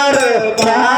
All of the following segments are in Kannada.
Bye.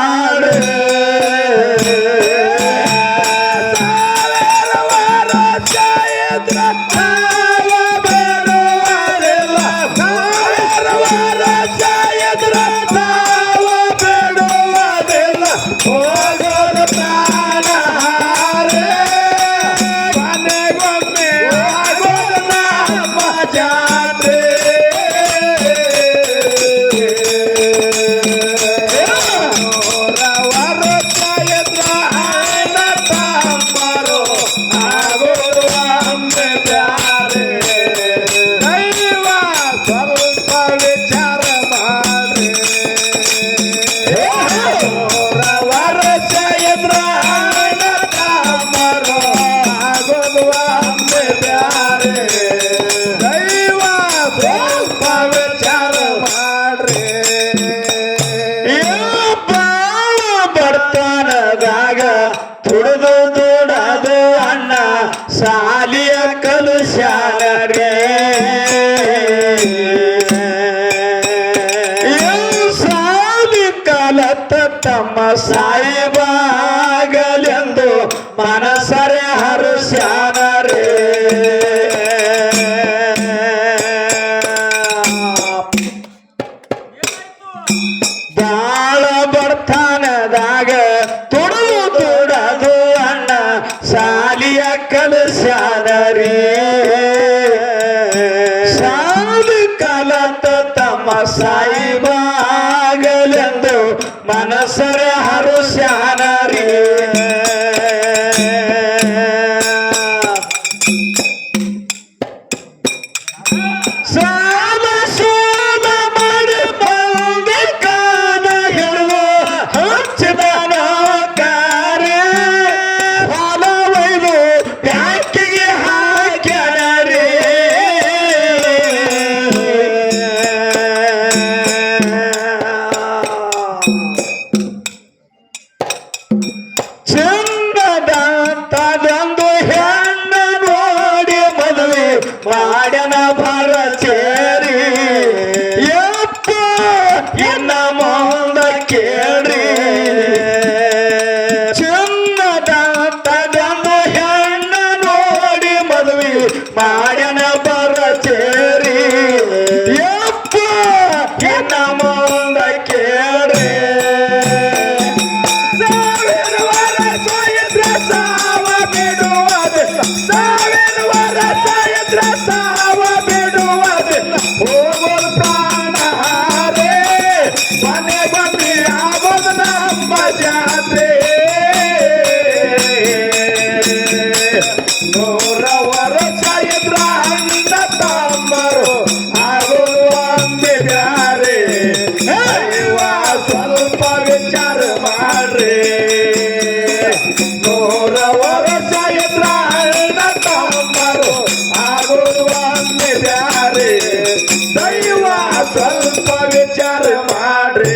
é. ವಿಚಾರ ಮಾಡ್ರಿ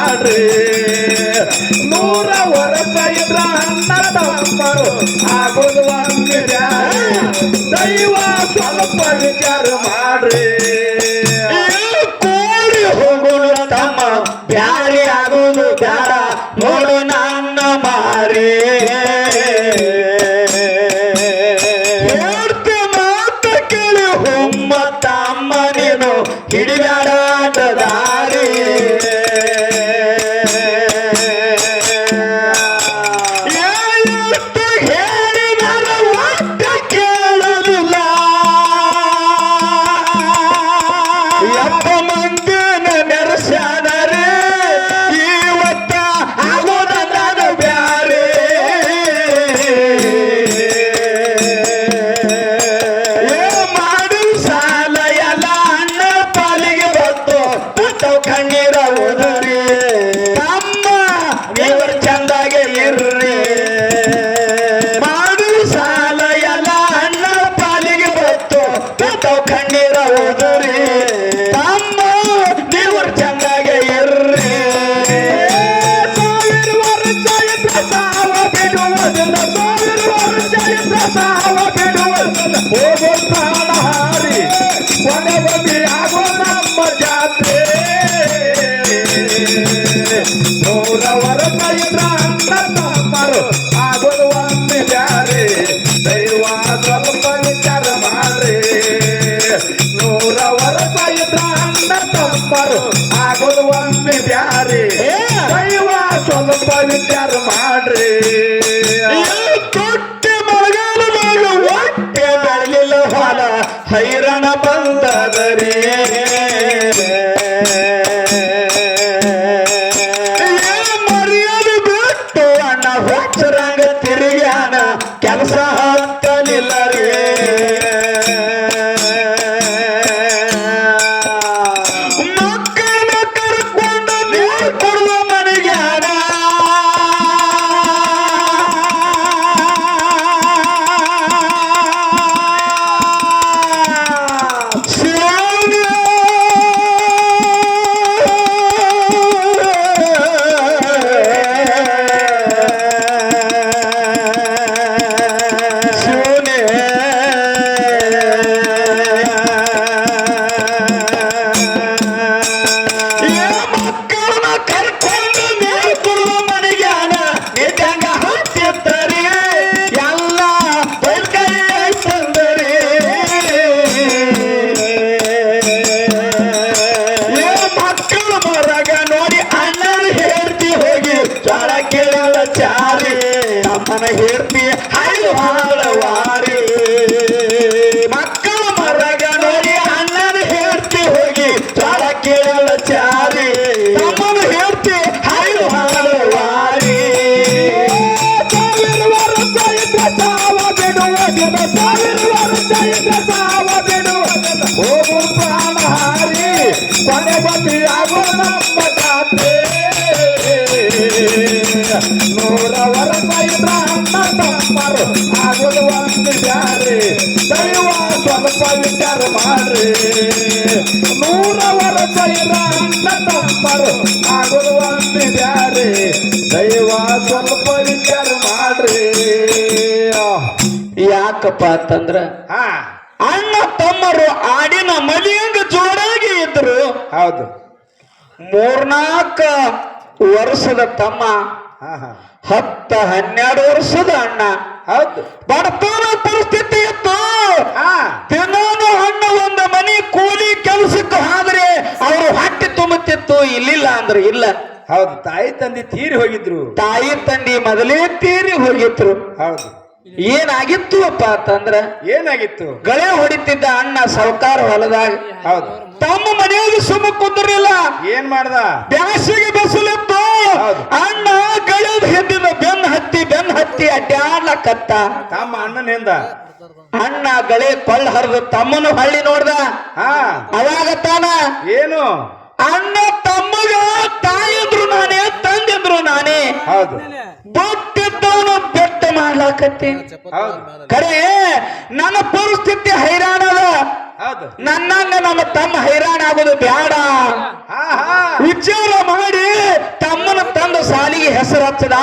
ಮಾಡ್ರಿ ನೂರ ವರ್ಷ ಇದ್ರ ಅಣ್ಣ ತಮ್ಮರು ಆಗೋದು ದೈವ ಸ್ವಲ್ಪ ವಿಚಾರ ಹೈರಾಣ ಬಂದದರಿ. ಬ್ಯಾರೆ ದೈವ ಸ್ವಲ್ಪ ವಿಚಾರ ಮಾಡ್ರಿ. ನೂರ ವರ್ಷ ಇದ್ರ ಅಣ್ಣ ಆಗೋದು ಒಂದು ಬ್ಯಾರೆ ದೈವ ಸ್ವಲ್ಪ ವಿಚಾರ ಮಾಡ್ರಿ. ಯಾಕಪ್ಪ ಅಂತಂದ್ರ ಹಾ. ಅಣ್ಣ ತಮ್ಮರು ಆಡಿನ ಮಲಿಯಂಗ ಜೋಡಾಗಿ ಇದ್ರು. ಹೌದು. ಮೂರ್ನಾಲ್ಕ ವರ್ಷದ ತಮ್ಮ ಹತ್ತ ಹನ್ನೆರಡು ವರ್ಷದ ಅಣ್ಣ. ಹೌದು. ಬಡತನ ಪರಿಸ್ಥಿತಿ ಇತ್ತು ತಿನ್ನೋನು ಹಣ್ಣು ಒಂದು ಮನಿ ಕೂಲಿ ಕೆಲಸಕ್ಕೆ ಆದ್ರೆ ಅವರು ಹೊಟ್ಟೆ ತುಂಬುತ್ತಿತ್ತು ಇಲ್ಲಿಲ್ಲ ಅಂದ್ರೆ ಇಲ್ಲ. ಹೌದು ತಾಯಿ ತಂದೆ ತೀರಿ ಹೋಗಿದ್ರು. ತಾಯಿ ತಂದಿ ಮೊದಲೇ ತೀರಿ ಹೋಗಿದ್ರು. ಹೌದು. ಏನಾಗಿತ್ತು ಅಪ್ಪ ಅಂತಂದ್ರ? ಏನಾಗಿತ್ತು? ಗಳೆ ಹೊಡಿತಿದ್ದ ಅಣ್ಣ ಸೌಕಾರ ಹೊಲದಾಗ. ಹೌದು. ತಮ್ಮ ಮನೆಯಲ್ಲಿ ಸುಮ್ಮ ಕುಂದ್ರಿಲ್ಲ ಏನ್ ಮಾಡ್ದ? ಬ್ಯಾಸಿಗೆ. ಅಣ್ಣ ಗಳದ ಹಿಂದಿನ ಬೆನ್ ಹತ್ತಿ ಬೆನ್ ಹತ್ತಿ ಅಡ್ಡಾಡ್ಲಕತ್ತ ತಮ್ಮ ಅಣ್ಣನಿಂದ. ಅಣ್ಣ ಗಳೆ ಕೊಳ್ಳ ಹರಿದು ತಮ್ಮನ ಹಳ್ಳಿ ನೋಡ್ದ. ಆ ಅವಾಗ ತಾನ ಏನು? ಅಣ್ಣ ತಮ್ಮಗ ತಾಯಿದ್ರು ನಾನೇ ತಂದಿದ್ರು ನಾನೇ. ಹೌದು. ಬೊಟ್ಟಿದ್ದವನು ಬೆಟ್ಟ ಮಾಡ್ಲಾಕತ್ತಿ. ಕರೆ ನನ್ನ ಪರಿಸ್ಥಿತಿ ಹೈರಾಣದ. ಹೌದು ನನ್ನಂಗ ನಮ್ಮ ತಮ್ಮ ಹೈರಾಣ ಆಗೋದು ಬ್ಯಾಡ. ಆಹಾ. ಹಾ ಮಾಡಿ ತಮ್ಮನ ತಂದ ಸಾಲಿಗೆ ಹೆಸರು ಹಚ್ಚದ.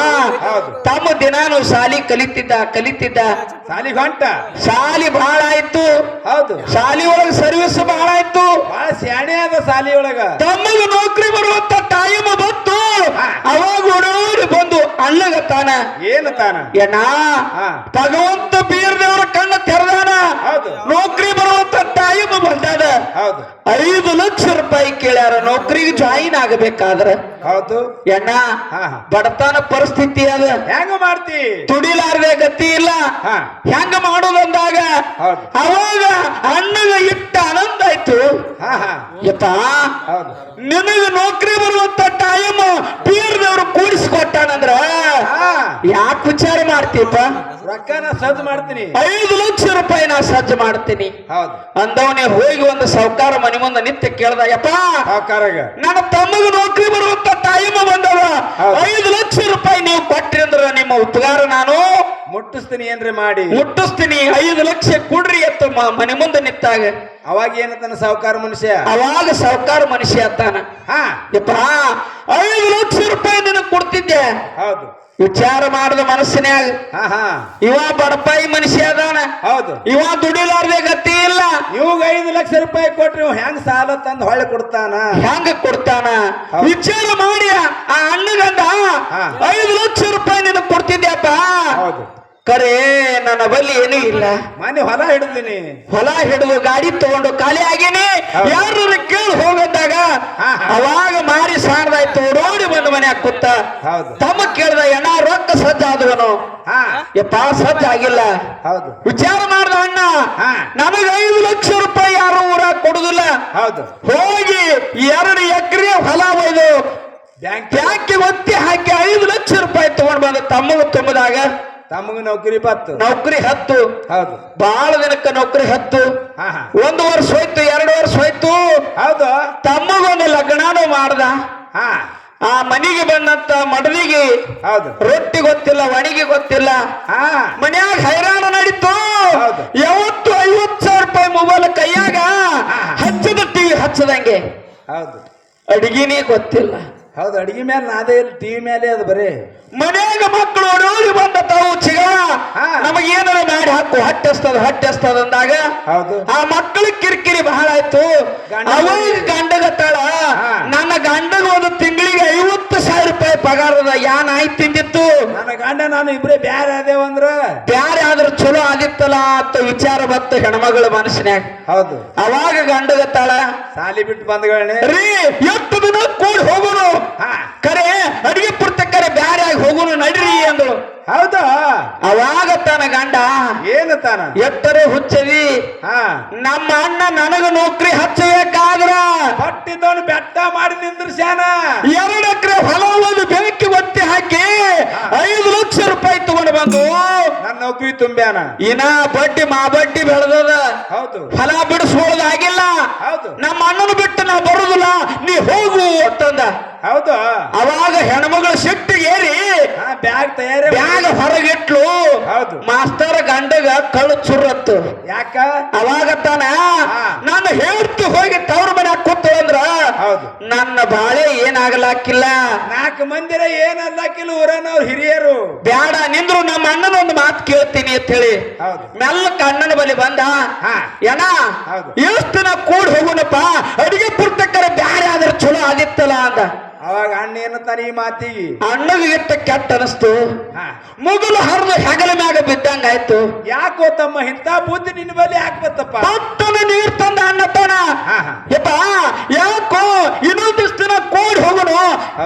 ತಮ್ಮ ದಿನಾನು ಸಾಲಿ ಕಲಿತಿದ್ದ ಕಲಿತಿದ್ದ. ಸಾಲಿ ಗಂಟ ಸಾಲಿ ಬಹಳ ಆಯ್ತು. ಹೌದು. ಸಾಲಿ ಒಳಗ ಸರ್ವಿಸ್ ಬಹಳ ಆಯ್ತು. ಬಹಳ ಸ್ಯಾಣೆ ಅದ ಸಾಲಿ ಒಳಗ. ತಮ್ಮಗೆ ನೌಕರಿ ಬರುವಂತ ಟೈಮ್ ಬಂತು. ಅವಾಗ ಓಡೋಡಿ ಬಂದು ತಾನ. ಏನು ತಾನ? ಏನಾ. ಭಗವಂತ ಬೀರ್ದೇವರ ಕಣ್ಣ ತೆರೆದಾನ ಹೌದು. ನೌಕರಿ ಬರುವಂತ ಟೈಮ್ ಬಂದಾದ ಹೌದು ಐದು ಲಕ್ಷ ರೂಪಾಯಿ ಕೇಳ್ಯಾರ ನೌಕರಿಗೆ ಜಾಯಿನ್ ಆಗಬೇಕಾದ್ರ. ಹೌದು. ಎಣ್ಣ. ಬಡತನ ಪರಿಸ್ಥಿತಿ ಅದ. ಹೆಂಗ ಮಾಡ್ತಿ? ತುಡಿಲಾರ್ದೆ ಗತಿ ಇಲ್ಲ. ಹೆಂಗ ಮಾಡೋದಂದಾಗ. ಅವಾಗ ಅಣ್ಣಗ ಇಟ್ಟ ಆನಂದ ಆಯ್ತು. ನಿನಗ ನೌಕರಿ ಬರುವಂತ ಟೈಮ್ ಬೀರ್ದವ್ರು ಕೂಡಿಸ್ಕೊಟ್ಟಾನಂದ್ರ ಯಾಕೆ ವಿಚಾರ ಮಾಡ್ತೀಪ ರೊಕ್ಕನ ಸಜ್ಜು ಮಾಡ್ತೀನಿ. ಐದು ಲಕ್ಷ ರೂಪಾಯಿ ನಾ ಸಜ್ಜು ಮಾಡ್ತೀನಿ. ಹೌದು. ಅಂದವನೇ ಹೋಗಿ ಒಂದು ಸಾವುಕಾರ ಮನೆ ಮುಂದೆ ನಿತ್ಯ ಕೇಳ್ದ ಯಪ್ಪ ಸಾವ್ಕಾರಾಗ ನನ್ನ ತಮ್ಮಗ ನೌಕರಿ ಬರುವಂತ ಟೈಮ್ ಬಂದವ. ಐದು ಲಕ್ಷ ರೂಪಾಯಿ ನೀವು ಕೊಟ್ರಿ ಅಂದ್ರ ನಿಮ್ಮ ಉಪಕಾರ ನಾನು ಮುಟ್ಟಿಸ್ತೀನಿ ಏನ್ರಿ ಮಾಡಿ? ಮುಟ್ಟಿಸ್ತೀನಿ. ಐದು ಲಕ್ಷ ಕೊಡ್ರಿ ಎತ್ತ ಮನೆ ಮುಂದೆ ನಿಂತಾಗ. ಅವಾಗ ಏನತ್ತಾನ ಸಾವುಕಾರ ಮನುಷ್ಯ? ಅವಾಗ ಸಾವುಕಾರ ಮನುಷ್ಯ ಅತ್ತಾನ. ಹಾ. ಯಪ್ಪ ಐದು ಲಕ್ಷ ರೂಪಾಯಿ ಹೌದು. ವಿಚಾರ ಮಾಡದ ಮನಸ್ಸಿನ್ಯಾಗ ಇವ ಬಡಪಾಯಿ ಮನುಷ್ಯ ಅದಾನ. ಹೌದು. ಇವ ದುಡಿಲಾರ್ದೆ ಗತಿ ಇಲ್ಲ. ಇವಾಗ ಐದು ಲಕ್ಷ ರೂಪಾಯಿ ಕೊಟ್ರಿ ಇವ್ ಹೆಂಗ್ ಸಾಲ ತಂದು ಹೊಳೆ ಕೊಡ್ತಾನ? ಹೆಂಗ ಕೊಡ್ತಾನ. ವಿಚಾರ ಮಾಡಿ ಆ ಅಣ್ಣಗಂದ. ಐದು ಲಕ್ಷ ರೂಪಾಯಿ ನಿನಗ್ ಕೊಡ್ತಿದ್ಯಪ್ಪ ಹೌದು. ಕರೆ ನನ್ನ ಬಳಿ ಏನೂ ಇಲ್ಲ. ಮನೆ ಹೊಲ ಹಿಡಿದೀನಿ. ಹೊಲ ಹಿಡಿದು ಗಾಡಿ ತಗೊಂಡು ಖಾಲಿ ಆಗೇನಿ. ಯಾರು ಕೇಳಿ ಹೋಗದಾಗ. ಅವಾಗ ಮಾರಿ ಸಾಣದಾಯ್ತು ರೋಡಿ ಬಂದು ಮನೆ ಹಾಕುತ್ತ. ಹೌದು. ತಮ್ಮ ಕೇಳ್ದ ಎಣ್ಣ ರೊಕ್ಕ ಸಜ್ಜಾದವನು ಆ ಯಪ್ಪ ಸಜ್ಜ ಆಗಿಲ್ಲ. ಹೌದು. ವಿಚಾರ ಮಾಡ್ದ ಅಣ್ಣ ನಮಗೆ ಐದು ಲಕ್ಷ ರೂಪಾಯಿ ಯಾರು ಊರಾಗ ಕೊಡುದಿಲ್ಲ. ಹೌದು. ಹೋಗಿ ಎರಡು ಎಕರೆ ಹೊಲ ಒಯ್ದು ಬ್ಯಾಂಕ್ ಬ್ಯಾಂಕಿಗೆ ಒತ್ತಿ ಹಾಕಿ ಐದು ಲಕ್ಷ ರೂಪಾಯಿ ತಗೊಂಡ್ ಬಂದ ತಮ್ಮಗ ತುಂಬದಾಗ ತಮಗ ನೌಕರಿ ಬತ್ತು. ನೌಕರಿ ಹತ್ತು. ಹೌದು. ಬಹಳ ದಿನಕ್ಕೆ ನೌಕರಿ ಹತ್ತು. ಒಂದು ವರ್ಷ ಹೋಯ್ತು ಎರಡು ವರ್ಷ ಹೋಯ್ತು. ಹೌದು. ತಮ್ಮಗೊಂದು ಲಗ್ನಾನು ಮಾಡ್ದ. ಹಾ. ಆ ಮನೆಗೆ ಬಂದಂತ ಮಡದಿಗೆ ಹೌದು. ರೊಟ್ಟಿ ಗೊತ್ತಿಲ್ಲ ಒಣಗಿ ಗೊತ್ತಿಲ್ಲ. ಹಾ. ಮನ್ಯಾಗ ಹೈರಾಣ ನಡೀತು. ಹೌದು. ಯಾವತ್ತು ಐವತ್ತು ಸಾವಿರ ರೂಪಾಯಿ ಮೊಬೈಲ್ ಕೈಯಾಗ. ಹಚ್ಚದ ಟಿವಿ ಹಚ್ಚದಂಗೆ. ಹೌದು. ಅಡಿಗೆನೇ ಗೊತ್ತಿಲ್ಲ. ಹೌದು ಅಡಿಗೆ ಮೇಲೆ ನಾದೇ ಇಲ್ಲ ಟಿವಿ ಮೇಲೆ ಅದು ಬರೀ. ಮನೆಯಾಗ ಮಕ್ಕಳು ನೋಡಿ ಬಂದ ತಾವು ಚಿಗ. ನಮಗೇನಾರ ಮಾಡಿ ಹಾಕು ಹಟ್ಟಿಸ್ತದ ಹಟ್ಟಿಸ್ತದ ಅಂದಾಗ ಹೌದು. ಆ ಮಕ್ಕಳ ಕಿರಿಕಿರಿ ಬಹಳ ಆಯ್ತು. ಅವಾಗ ಗಂಡಗತ್ತಾಳ. ಹಾ. ನನ್ನ ಗಂಡಗ ಒಂದು ತಿಂಗಳಿಗೆ ಐವತ್ತು ಸಾವಿರ ರೂಪಾಯಿ ಪಗಾರದ ಯಾನ ನಾಯಿ ತಿಂದಿತ್ತು. ನನ್ನ ಗಂಡ ನಾನು ಇಬ್ರೇ ಬ್ಯಾರೆ ಆದೇವ ಅಂದ್ರ. ಬ್ಯಾರ ಆದ್ರೂ ಚಲೋ ಆಗಿತ್ತಲ್ಲ ಅಂತ ವಿಚಾರ ಬತ್ತ ಹೆಣ್ಮಗಳ ಮನಸ್ಸಿನ್ಯಾಗ. ಹೌದು. ಅವಾಗ ಗಂಡಗತ್ತಾಳ. ಸಾಲಿ ಬಿಟ್ಟು ಬಂದ್ಗಳೇ ರೀ ಎಷ್ಟು ದಿನ ಹೋಗುನು. ಕರೆ ಅಡಿಗೆ ಪುರ್ತಕ್ಕರೆ ಬ್ಯಾರೆ ಆಗಿ ಹೋಗೋನು ನಡ್ರಿ ಅಂದಳು. ಹೌದಾ? ಅವಾಗ ತಾನ ಗಂಡ ಏನು ತಾನ? ಎತ್ತರೆ ಹುಚ್ಚದಿ ನಮ್ಮ ಅಣ್ಣ ನನಗ ನೌಕರಿ ಹಚ್ಚಬೇಕಾದ್ರ ಹೊಟ್ಟಿದ್ದವನು ಬೆಟ್ಟ ಮಾಡಿ ನಿಂದ್ರಸ್ಯಾನ? ಎರಡು ಎಕರೆ ಹೊಲ ಒಂದು ಬೆಂಕಿ ಹಾಕಿ ಐದು ಲಕ್ಷ ರೂಪಾಯಿ ತಗೊಂಡು ಬಂದು ನನ್ನ ನೌಕರಿ ತುಂಬ್ಯಾನ? ಇನ್ನ ಬಡ್ಡಿ ಮಾ ಬಡ್ಡಿ ಬೆಳೆದದ. ಹೌದು. ಫಲ ಬಿಡಿಸ್ಕೊಳ್ಳೋದಾಗಿಲ್ಲ ಹೌದು. ನಮ್ಮ ಅಣ್ಣನ ಬಿಟ್ಟು ನಾ ಬರುದಿಲ್ಲ. ನೀ ಹೋಗು ಅಂತಂದ. ಹೌದು? ಅವಾಗ ಹೆಣ್ಮಗಳ ಸಿಟ್ಟಿಗೆ ಏರಿ ಆ ಬ್ಯಾಗ್ ತಯಾರಿ ಬ್ಯಾಗ್ ಹೊರಗಿಟ್ಲು. ಹೌದು. ಮಾಸ್ತರ ಗಂಡಗ ಕಳ್ಳು ಚುರತ್ತು. ಯಾಕ? ಅವಾಗ ತಾನ. ನಾನು ಹೇಳ್ತು ಹೋಗಿ ತವ್ರ ಮನೆ ಕೂತಂದ್ರ ಹೌದು. ನನ್ನ ಬಾಳೆ ಏನಾಗಲಾಕಿಲ್ಲ. ನಾಲ್ಕು ಮಂದಿರ ಊರನವ್ರು ಹಿರಿಯರು. ಬ್ಯಾಡ ನಿಂದ್ರು ನಮ್ಮ ಅಣ್ಣನ ಒಂದು ಮಾತು ಕೇಳ್ತೀನಿ ಅಂತ ಹೇಳಿ ಮೆಲ್ಲ ಕಣ್ಣನ ಬಲಿ ಬಳಿ ಬಂದ ಹಾ. ಏನ ಹೌದು. ಎಷ್ಟು ದಿನ ಕೂಡ್ ಹೋಗುನಪ್ಪ? ಅಡಿಗೆ ಪುರ್ತಕ್ಕರ ಬ್ಯಾರೆ ಆದ್ರೆ ಚಲೋ ಆಗಿತ್ತಲ್ಲ ಅಂದ. ಅವಾಗ ಅಣ್ಣ ಏನಂತಾನ ಈ ಮಾತಿಗೆ? ಅಣ್ಣಗೆ ಇಟ್ಟ ಕೆಟ್ಟ ಅನಿಸ್ತು. ಮುಗಲು ಹರಿದು ಹೆಗಲ ಮ್ಯಾಗ ಬಿದ್ದಂಗಾಯ್ತು. ಯಾಕೋ ತಮ್ಮ ಇಂಥ ಬುದ್ಧಿ ನಿನ್ನ ಬಳಿ ಯಾಕೆ ಬತ್ತಪ್ಪ ನೀರ್ ತಂದ ಅಣ್ಣ ತೋಣ. ಯಪ್ಪ ಯಾಕೋ ಇನ್ನೊಂದು ದಿನ ಕೋಡ್ ಹೋಗೋನು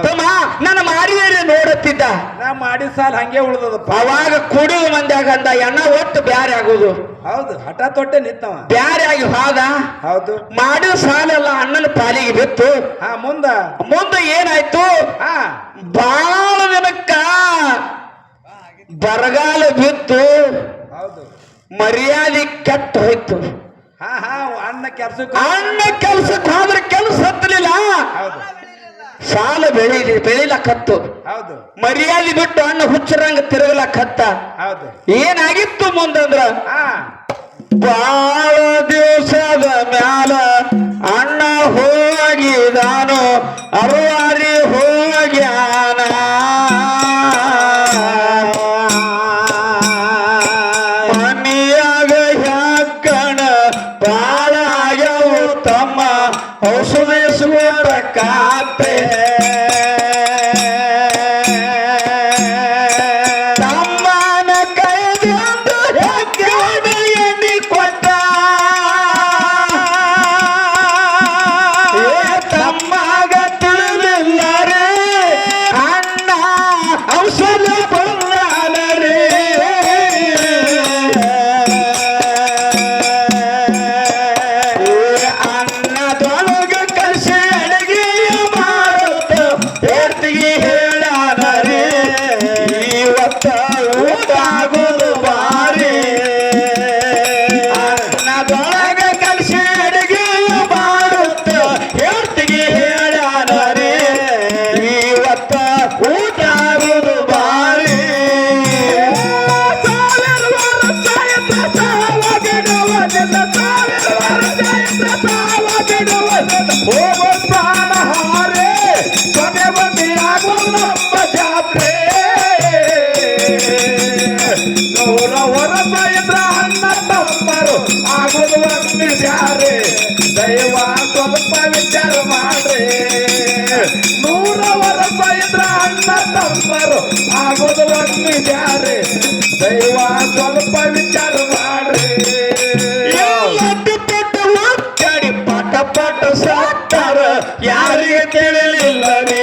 ತಮ್ಮ ನನ್ನ ಮಾರಿವೇರಿ ನೋಡುತ್ತಿದ್ದ. ನಾ ಮಾಡಿದ ಸಾಲ ಹಂಗೆ ಉಳ್ದದಪ್ಪ. ಅವಾಗ ಕುಡಿಯುವ ಮಂದ್ಯಾಗ ಅಂದ ಎಣ್ಣ ಒಟ್ಟು ಬ್ಯಾರೆ ಆಗುದು. ಹೌದು ಹಠ ತೊಟ್ಟೆ ನಿಂತವ. ಬ್ಯಾರೆ ಆಗಿ ಹೋದ. ಹೌದು. ಮಾಡಿದ ಸಾಲ ಅಣ್ಣನ ಪಾಲಿಗೆ ಬಿತ್ತು. ಹಾ ಮುಂದ? ಮುಂದೆ ಏನಾಯ್ತು? ಬಾಳ ದಿನಕ್ಕ ಬರಗಾಲ ಬಿತ್ತು ಹೌದು. ಮರ್ಯಾದೆ ಕೆಟ್ಟ ಹೋಯ್ತು. ಅಣ್ಣ ಕೆಲಸ ಅಣ್ಣ ಕೆಲ್ಸಕ್ಕೆ ಹೋದ್ರೆ. ಕೆಲಸ ಹತ್ತಲಿಲ್ಲ. ಸಾಲ ಬೆಳಿ ಬೆಳಿಲಕ್ಕತ್ತು. ಹೌದು. ಮರ್ಯಾದೆ ಬಿಟ್ಟು ಅಣ್ಣ ಹುಚ್ಚರಂಗ ತಿರುಗಲಕ್ಕತ್ತ. ಹೌದು. ಏನಾಗಿತ್ತು ಮುಂದಂದ್ರ? ಬಾಳ ದಿವಸದ ಮ್ಯಾಲ ಅಣ್ಣ ಹೋಗಿದಾನು ಅರುವಾರಿ ಹೋಗ್ಯಾನ ವಿಚಾರ ಮಾಡ್ರೆ ನೂರ ವರ್ಷ ಇದ್ರ ಅಣ್ಣ ತಮ್ಮರು ಆಗೋದು ಒಮ್ಮೆ ಬ್ಯಾರೆ. ದೈವ ಸ್ವಲ್ಪ ವಿಚಾರ ಮಾಡ್ರಿ. ಪಾಠ ಪಾಠ ಸಾಕ್ತಾರ. ಯಾರಿಗೆ ತಿಳಿಲಿಲ್ಲ ರೇ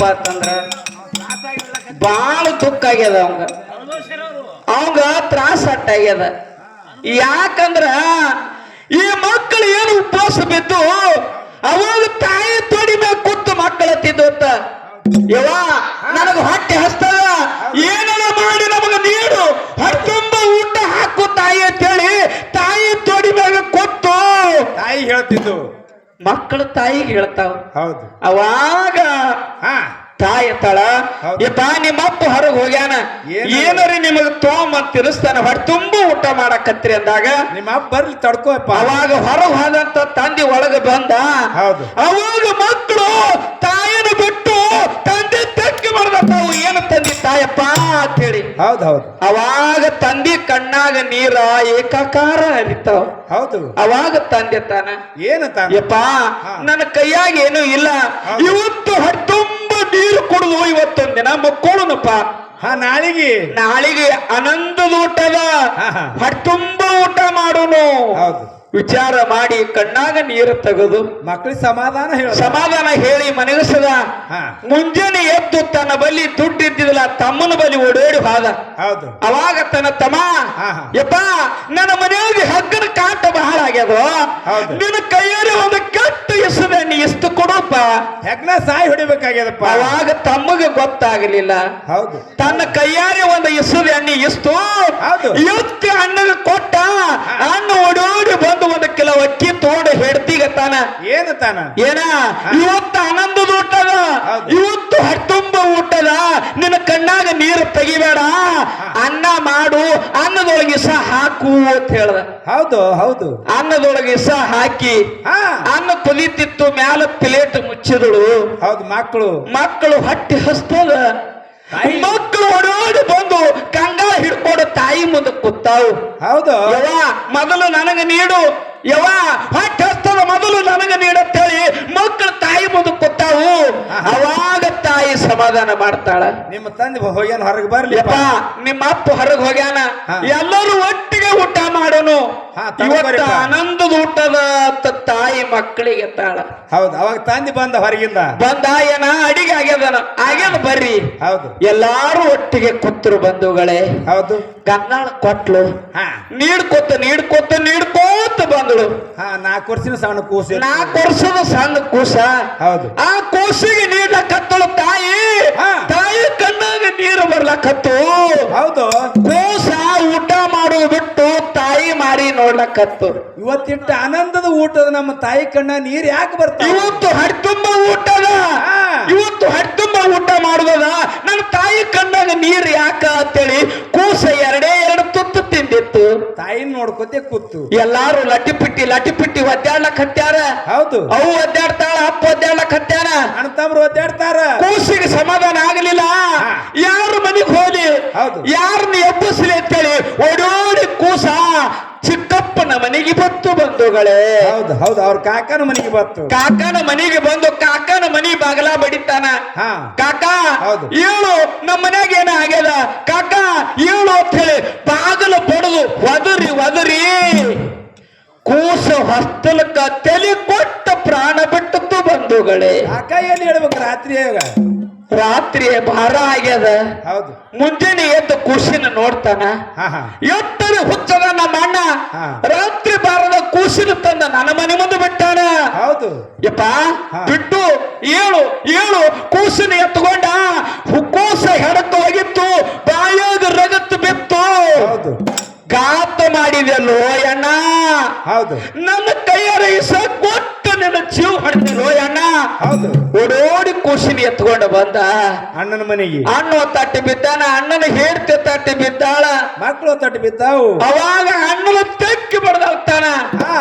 ಯಾಕಪ್ಪ ಅಂತಂದ್ರ ಬಾಳ ದುಃಖ ಆಗ್ಯದ ಅವಂಗ. ಅವಂಗ ತ್ರಾಸ ಅಟ್ಟಾಗ್ಯದ. ಯಾಕಂದ್ರ ಈ ಮಕ್ಕಳು ಏನು ಉಪವಾಸ ಬಿದ್ದು ಅವಾಗ ತಾಯಿ ತೊಡಿ ಮ್ಯಾಗ ಕೂತು ಮಕ್ಕಳ ತಿದ್ದೋತ ಯವ್ವ, ನನಗ ಹೊಟ್ಟೆ ಹಸ್ತದ. ಏನಾರ ಮಾಡಿ ನಮಗ ನೀರು ಹೊಟ್ಟೆ ತುಂಬ ಊಟ ಹಾಕು ತಾಯಿ ಅಂತೇಳಿ ತಾಯಿ ತೊಡಿ ಮ್ಯಾಗ ಕೂತು. ತಾಯಿ ಹೇಳ್ತಿದ್ದು ಮಕ್ಕಳು ತಾಯಿಗೆ ಹೇಳ್ತಾವ. ಹೌದು. ಅವಾಗ ತಾಯಿ ತಳ ಹೌದು. ನಿಮ್ಮ ನಿಮ್ಮಪ್ಪ ಹೊರಗೆ ಹೋಗ್ಯಾನ? ಏನರಿ ನಿಮಗೆ ತೋ ಮತ್ತ ತಿರುಸ್ತಾನ ಹೊಟ್ಟೆ ತುಂಬಾ ಊಟ ಮಾಡಕತ್ರಿ ಅಂದಾಗ ನಿಮ್ಮ ಅಪ್ಪ ಬರ್ಲಿ ತಡ್ಕೋಪ್ಪ. ಅವಾಗ ಹೊರಗೆ ಹೋದಂತ ತಂದೆ ಒಳಗೆ ಬಂದ. ಹೌದು. ಅವಾಗ ಮಕ್ಕಳು ತಾಯಿನ ಬಿಟ್ಟು ತಂದೆ ತೆಕ್ಕಿ ಬರ್ಬೇಕು ಏನು ತಂದಿ ತಾಯಪ್ಪ ಅಂತ ಹೇಳಿ. ಹೌದ್ ಹೌದ್. ಅವಾಗ ತಂದಿ ಕಣ್ಣಾಗ ನೀರ ಏಕಾಕಾರ ಹರಿತಾವ ಹೌದು. ಅವಾಗ ತಂದೆ ತಾನ. ಏನು ಯಪ್ಪ. ನನ್ನ ಕೈಯಾಗ ಏನು ಇಲ್ಲ. ಇವತ್ತು ಹತ್ತೊಂಬ ನೀರು ಕುಡಿದು ಇವತ್ತೊಂದ್ ದಿನ ಮಕ್ಕೋಳನಪ್ಪ ಹಾ ನಾಳಿಗೆ? ನಾಳಿಗೆ ಆನಂದದ ಊಟದ. ಹೊಟ್ಟುಂಬ ಊಟ ಮಾಡೋನು. ಹೌದು. ವಿಚಾರ ಮಾಡಿ ಕಣ್ಣಾಗ ನೀರು ತೆಗೆದು ಮಕ್ಕಳಿಗೆ ಸಮಾಧಾನ ಹೇಳಿ. ಸಮಾಧಾನ ಹೇಳಿ ಮನಗಿಸದ ಮುಂಜಾನೆ ಎದ್ದು ತನ್ನ ಬಲಿ ದುಡ್ಡು ಇದ್ದಿದ್ದಿಲ್ಲ ತಮ್ಮನ ಬಳಿ ಓಡೋಡಿ ಹೋದ. ಹೌದು. ಅವಾಗ ತನ್ನ ತಮ್ಮ. ಯಪ್ಪ ನನ್ನ ಮನೆಯಲ್ಲಿ ಹಗ್ಗನ ಕಾಟ ಬಹಳ ಆಗ್ಯದ. ನಿನ್ನ ಕೈಯಲ್ಲಿ ಒಂದು ಕೆಟ್ಟ ಹೆಸರು ನೀ ಎಷ್ಟು ಕೊಡಪ್ಪ ಹೆಗ್ನ ಸಾಯಿ ಹೊಡಿಬೇಕಾಗ್ಯದಪ್ಪ. ಅವಾಗ ತಮ್ಮಗ ಗೊತ್ತಾಗಲಿಲ್ಲ. ಹೌದು. ತನ್ನ ಕೈಯಾರಿ ಒಂದು ಎಣ್ಣೆ ಎಷ್ಟು ಹೌದು. ಎತ್ತಿ ಅಣ್ಣಗೆ ಕೊಟ್ಟ. ಅಣ್ಣ ಓಡೋಡಿ ಬಂದು ಒಂದು ಕಿಲೋ ಅಕ್ಕಿ ತೋಡ ಹೆಡ್ತಿಗ ತಾನ. ಏನು ತಾನ? ಏನ? ಇವತ್ತು ಆನಂದದ ಊಟದ. ಇವತ್ತು ಹಟ್ಟುಂಬ ಊಟದ? ನಿನ್ನ ಕಣ್ಣಾಗ ನೀರು ತೆಗಿಬೇಡ. ಅನ್ನ ಮಾಡು. ಅನ್ನದೊಳಗೆ ಇಸ ಹಾಕು ಅಂತ ಹೇಳ್ದ. ಹೌದು ಹೌದು. ಅನ್ನದೊಳಗೆ ಇಸ ಹಾಕಿ. ಅನ್ನ ಕೊಲಿತಿತ್ತು ಮ್ಯಾಲ ಪ್ಲೇಟ್ ಮುಚ್ಚಿದಳು. ಹೌದು ಮಕ್ಕಳು. ಮಕ್ಕಳು ಹಟ್ಟಿ ಹಸ್ತದ. ಮಕ್ಕಳು ಓಡೋಡಿ ಬಂದು ಕಂಗಾಳ ಹಿಡ್ಕೊಂಡು ತಾಯಿ ಮುಂದೆ ಕೂತಾವು. ಹೌದು. ಮೊದಲು ನನಗೆ ನೀಡು. ಯವ ಹೊಟ್ಟೆ ಹಸ್ತದ ಮೊದಲು ನನಗೆ ನೀಡತ್ತೇಳಿ ಮಕ್ಕಳು ತಾಯಿ ಮುಂದೆ ಕೊತ್ತಾವು ಅವಾಗ ತಾಯಿ ಸಮಾಧಾನ ಮಾಡ್ತಾಳ. ನಿಮ್ಮ ತಂದೆ ಹೋಗ್ಯಾನ ಹೊರಗೆ ಬರ್ಲಿ ನಿಮ್ಮ ಅಪ್ಪ ಹೊರಗೆ ಹೋಗ್ಯಾನ. ಎಲ್ಲರೂ ಒಟ್ಟಿಗೆ ಊಟ ಮಾಡೋನು. ಇವತ್ತು ಆನಂದದ ಊಟದ ಅಂತ ತಾಯಿ ಮಕ್ಕಳಿಗೆ ತಾಳ. ಹೌದು ಅವಾಗ ತಂದೆ ಬಂದ ಹೊರಗಿಂದ. ಬಂದ ಏನ ಅಡಿಗೆ ಆಗ್ಯದನ. ಆಗ್ಯದ ಬರ್ರಿ. ಹೌದು. ಎಲ್ಲಾರು ಒಟ್ಟಿಗೆ ಕೂತರು ಬಂಧುಗಳೇ. ಹೌದು. ಕನ್ನಡ ಕೊಟ್ಲು. ನೀಡ್ಕೊತ ನೀಡ್ಕೊತ ನೀಡ್ಕೋತ ನೀಡ್ಕೋತ ಬಂದಳು ಹಾ ನಾಲ್ಕು ವರ್ಷದ ಸಣ್ಣ ಕೂಸು ನಾಲ್ಕು ವರ್ಷದ ಸಣ್ಣ ಕೂಸ? ಹೌದು. ಆ ಕೂಸಿಗೆ ನೀಡ್ಲಕತ್ತಳು ತಾಯಿ. ತಾಯಿ ಕಣ್ಣಾಗ ನೀರು ಬರ್ಲಕತ್ತು. ಹೌದು. ಕೂಸ ಊಟ ಮಾಡುವ ಬಿಟ್ಟು ತಾಯಿ ಮಾರಿ ನೋಡ್ಲಕತ್ತು. ಇವತ್ತಿಟ್ಟ ಆನಂದದ ಊಟದ ನಮ್ಮ ತಾಯಿ ಕಣ್ಣ ನೀರ್ ಯಾಕೆ ಬರ್ತಾ ಇವತ್ತು ಹಡ್ತುಂಬ ಊಟದ. ಇವತ್ತು ಹಡ್ತುಂಬ ಊಟ ಮಾಡುದದ? ನನ್ನ ತಾಯಿ ಕಂಡಾಗ ನೀರು ಯಾಕ ಅಂತೇಳಿ ಕೂಸ ಎರಡೇ ಎರಡು ತುತ್ತು ತಿಂದಿತ್ತು. ತಾಯಿ ನೋಡ್ಕೊತೆ ಕೂತು. ಎಲ್ಲಾರು ಲಟ್ಟಿ ಪಿಟ್ಟಿ ಲಟ್ಟಿ ಪಿಟ್ಟಿ ಒದ್ದಾಡ್ಲಕ್ ಹತ್ಯಾರ? ಹೌದು. ಅವು ಒದ್ದಾಡ್ತಾಳ ಅಪ್ಪ ಒದ್ದಾಡ್ಲಕ್ ಹತ್ಯಾರ? ಅಣ್ಣ ತಮ್ರು ಒದ್ದಾಡ್ತಾರ. ಕೂಸಿಗೆ ಸಮಾಧಾನ ಆಗಲಿಲ್ಲ. ಯಾರ ಮನೆಗೆ ಹೋಲಿ? ಹೌದು. ಯಾರನ್ನ ಎಬ್ಬಿಸ್ಲಿ ಅಂತೇಳಿ ಓಡೋಡಿ ಕೂಸ ಚಿಕ್ಕಪ್ಪನ ಮನೆಗೆ ಬತ್ತು ಬಂಧುಗಳೇ. ಹೌದು ಹೌದು. ಅವ್ರ ಕಾಕನ ಮನೆಗೆ ಬತ್ತು. ಕಾಕನ ಮನೆಗೆ ಬಂದು ಕಾಕನ ಮನಿ ಬಾಗಲ ಬಡಿತಾನ. ಹಾ. ಕಾಕ ಇವಳು ಏಳು ನಮ್ಮ ಮನ್ಯಾಗ ಏನ ಆಗ್ಯದ? ಕಾಕ ಏಳು ಅಂತ ಹೇಳಿ ಬಾಗಲು ಪಡೆದು ಒದರಿ ಒದರಿ. ಕೂಸ ಹೊಸ್ತಲಕ್ಕ ತಲೆ ಕೊಟ್ಟ ಪ್ರಾಣ ಬಿಟ್ಟದ್ದು ಬಂಧುಗಳೇ. ಕಾಕ ಏನ್ ಹೇಳ್ಬೇಕು ರಾತ್ರಿಯಾಗ ರಾತ್ರಿ ಭಾರ ಆಗ್ಯದ. ಹೌದು. ಮುಂಜಾನೆ ಎದ್ದು ಕೂಸಿನ ನೋಡ್ತಾನ. ಎತ್ತರೆ ಹುಚ್ಚದ ನಮ್ಮ ಅಣ್ಣ. ರಾತ್ರಿ ಭಾರದ ಕೂಸಿನ ತಂದ ನನ್ನ ಮನೆ ಮುಂದೆ ಬಿಟ್ಟಾನ. ಹೌದು. ಯಪ್ಪ ಬಿಟ್ಟು ಏಳು ಏಳು ಕೂಸಿನ ಎತ್ಕೊಂಡ ಹು- ಕೂಸ ಹೆಡಕ ಹೋಗಿತ್ತು. ಬಾಯಾಗ ರಗತ್ತು ಬಿತ್ತು. ಹೌದು. ಗಾತ ಮಾಡಿದೆಲ್ಲೋ ಅಣ್ಣ ಹೌದು. ನನ್ನ ಕೈಯಾರ ಇಸ ಕೊಟ್ಟು ನಿನ್ನ ಜೀವ ಹೊಡೆದಿಲ್ಲೋ ಅಣ್ಣ ಹೌದು. ಓಡೋಡಿ ಕೂಸಿನ ಎತ್ಕೊಂಡು ಬಂದ. ಅಣ್ಣನ ಮನೆಗೆ. ಅಣ್ಣ ತಟ್ಟಿ ಬಿದ್ದಾನ ಅಣ್ಣನ ಹೇಳ್ತಿ ತಟ್ಟಿ ಬಿದ್ದಾಳ. ಮಕ್ಕಳು ತಟ್ಟಿ ಬಿದ್ದಾವು. ಅವಾಗ ಅಣ್ಣನ ತೆಕ್ಕಿ ಬಡ್ದಾಗ್ತಾನ ಹಾ.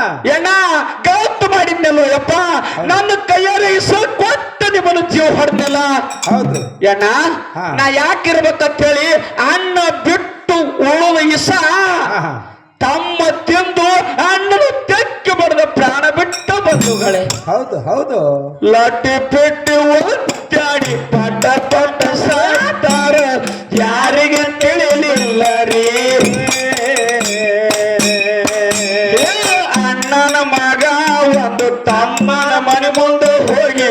ಗಾತ ಮಾಡಿದ್ನಲ್ಲೋ ಯಪ್ಪ ನನ್ನ ಕೈಯಾರ ಇಸ ಕೊಟ್ಟು ನಿಮ್ಮನ್ನು ಜೀವ ಹೊಡೆದ್ನಲ್ಲ ಹೌದು. ಅಣ್ಣ. ನಾ ಯಾಕಿರ್ಬೇಕಂತ ಹೇಳಿ ಅಣ್ಣ ಬಿಟ್ಟು ಉಳುವ ಇಸ ಹಾ ಹಾ ತಮ್ಮ ತಿಂದು ಅಣ್ಣನ ತೆಕ್ಕಿ ಬಡ್ದ ಪ್ರಾಣ ಬಿಟ್ಟು ಬಂಧುಗಳೇ ಹೌದು ಹೌದು ಲಟ್ಟಿ ಪೆಟ್ಟಿ ಒತ್ತಾಡಿ ಪಟ ಪಟ ಸಾತಾರ ಯಾರಿಗೆ ತಿಳಿಲಿಲ್ಲ ರೀ ಏ ಅಣ್ಣನ ಮಗ ಒಂದು ತಮ್ಮನ ಮನೆ ಮುಂದೆ ಹೋಗಿ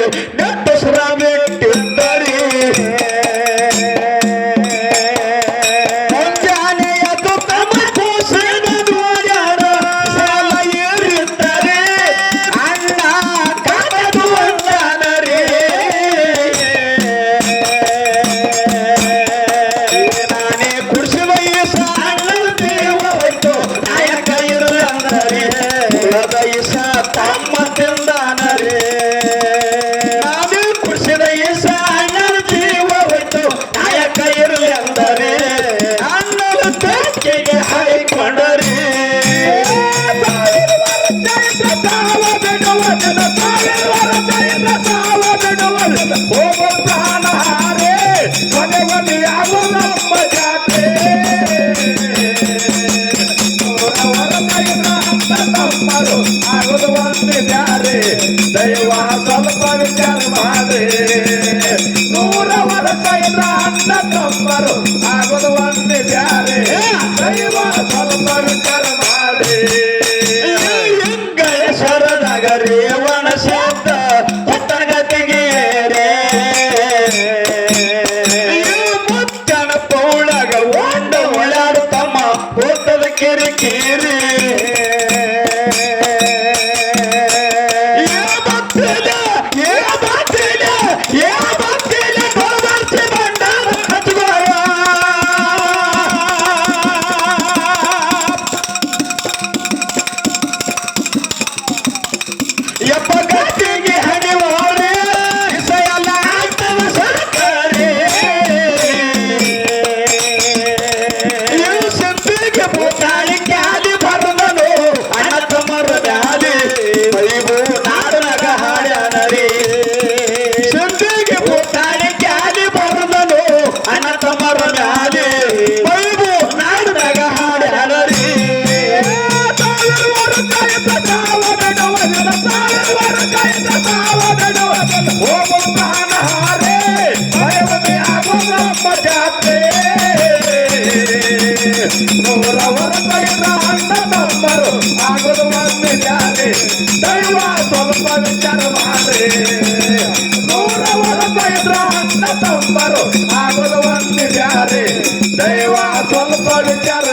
जाते नवरावर पहिला अंड नंबर आगोद मान्य जाते दैव स्वल्प विचार मारे नवरावर पहिला अंड नंबर आगोद मान्य जाते दैव स्वल्प विचार